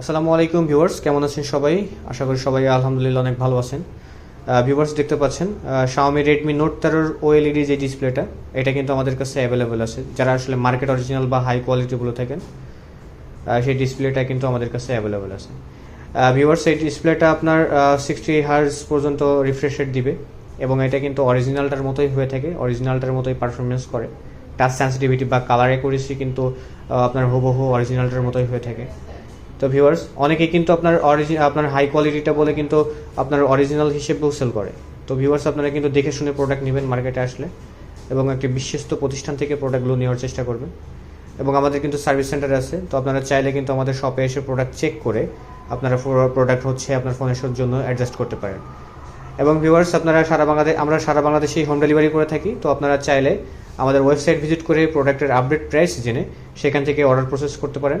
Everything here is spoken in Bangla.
আসসালামু আলাইকুম ভিউয়ার্স। কেমন আছেন সবাই? আশা করি সবাই আলহামদুলিল্লাহ অনেক ভালো আছেন। ভিউয়ার্স, দেখতে পাচ্ছেন শাওমি রেডমি নোট তেরোর ওএলইডি যে ডিসপ্লেটা এটা কিন্তু আমাদের কাছে অ্যাভেলেবেল আছে। যারা আসলে মার্কেট অরিজিনাল বা হাই কোয়ালিটি বলে থাকেন সেই ডিসপ্লেটা কিন্তু আমাদের কাছে অ্যাভেলেবেল আছে। ভিউয়ার্স, এই ডিসপ্লেটা আপনার সিক্সটি হার্স পর্যন্ত রিফ্রেশ রেট দিবে এবং এটা কিন্তু অরিজিনালটার মতোই হয়ে থাকে অরিজিনালটার মতোই পারফরমেন্স করে। টাচ সেন্সিটিভিটি বা কালার অ্যাকুরেসি কিন্তু আপনার হুবহু অরিজিনালটার মতোই হয়ে থাকে। তো ভিউয়ার্স অনেকেই কিন্তু আপনার অরিজিন আপনার হাই কোয়ালিটিটা বলে কিন্তু আপনার অরিজিনাল হিসেবেও সেল করে। তো ভিউয়ার্স আপনারা কিন্তু দেখে শুনে প্রোডাক্ট নেবেন মার্কেটে আসলে এবং একটি বিশ্বস্ত প্রতিষ্ঠান থেকে প্রোডাক্টগুলো নেওয়ার চেষ্টা করবেন। এবং আমাদের কিন্তু সার্ভিস সেন্টার আছে, তো আপনারা চাইলে কিন্তু আমাদের শপে এসে প্রোডাক্ট চেক করে আপনারা প্রোডাক্ট হচ্ছে আপনার ফোনের জন্য অ্যাডজাস্ট করতে পারেন। এবং ভিউয়ার্স আপনারা সারা বাংলাদেশ আমরা সারা বাংলাদেশেই হোম ডেলিভারি করে থাকি, তো আপনারা চাইলে আমাদের ওয়েবসাইট ভিজিট করে প্রোডাক্টের আপডেট প্রাইস জেনে সেখান থেকে অর্ডার প্রসেস করতে পারেন।